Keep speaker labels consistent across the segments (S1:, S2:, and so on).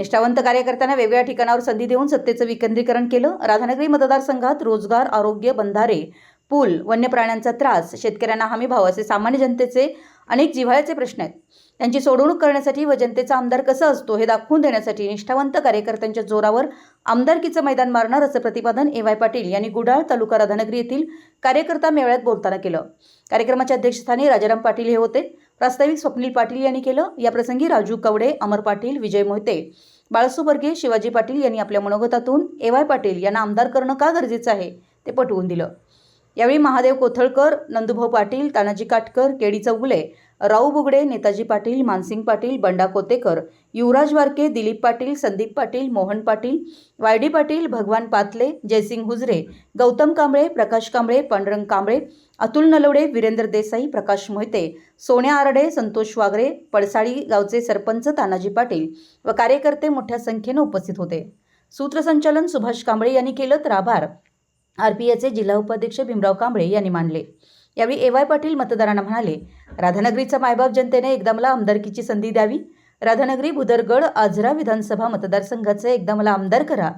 S1: निष्ठावंत कार्यकर्त्यांना वेगवेगळ्या ठिकाणावर संधी देऊन सत्तेचं विकेंद्रीकरण केलं. राधानगरी मतदारसंघात रोजगार आरोग्य बंधारे पूल वन्य प्राण्यांचा त्रास शेतकऱ्यांना हमी भाव असे सामान्य जनतेचे अनेक जिव्हाळ्याचे प्रश्न आहेत. त्यांची सोडवणूक करण्यासाठी व जनतेचा आमदार कसा असतो हे दाखवून देण्यासाठी निष्ठावंत कार्यकर्त्यांच्या जोरावर आमदारकीचं मैदान मारणार असं प्रतिपादन ए वाय पाटील यांनी गुडाळ तालुका राधानगरी येथील कार्यकर्ता मेळ्यात बोलताना केलं. कार्यक्रमाच्या अध्यक्षस्थानी राजाराम पाटील हे होते. प्रास्ताविक स्वप्नील पाटील यांनी केलं. याप्रसंगी राजू कवडे अमर पाटील विजय मोहिते बाळसू बर्गे शिवाजी पाटील यांनी आपल्या मनोगतातून ए वाय पाटील यांना आमदार करणं का गरजेचं आहे? ते पटवून दिलं. यावेळी Mahadev Kothalkar Nandubhau Patil Tanaji Katkar K D Chougule Rau Bugade Netaji Patil Mansing Patil Banda Kotekar Yuvraj Warke Dilip Patil Sandeep Patil Mohan Patil Y D Patil Bhagwan Patle Jaysing हुजरे Gautam Kamble प्रकाश कांबळे पांडुरंग कांबळे अतुल नलवडे वीरेंद्र देसाई प्रकाश मोहिते सोन्या आरडे संतोष वागरे पडसाळी गावचे सरपंच तानाजी पाटील व कार्यकर्ते मोठ्या संख्येनं उपस्थित होते. सूत्रसंचालन सुभाष कांबळे यांनी केलं तर आभार. आर पी एचे जिल्हा उपाध्यक्ष भीमराव कांबळे यांनी मानले. यावेळी ए वाय पाटील मतदारांना म्हणाले राधानगरीचा मायबाप जनतेने एकदा मला आमदारकीची संधी द्यावी. राधानगरी भुदरगड आजरा विधानसभा मतदारसंघाचे एकदा मला आमदार करा.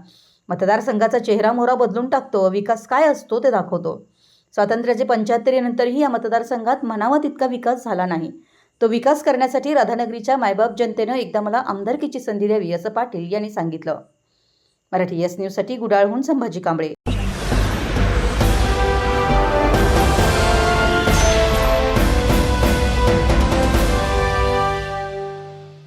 S1: मतदारसंघाचा चेहरा मोहरा बदलून टाकतो विकास काय असतो ते दाखवतो. स्वातंत्र्याचे पंच्याहत्तरीनंतरही या मतदारसंघात म्हणावा तितका विकास झाला नाही. तो विकास करण्यासाठी राधानगरीच्या मायबाप जनतेनं एकदा मला आमदारकीची संधी द्यावी असं पाटील यांनी सांगितलं. मराठी एस न्यूजसाठी गुडाळहून संभाजी कांबळे.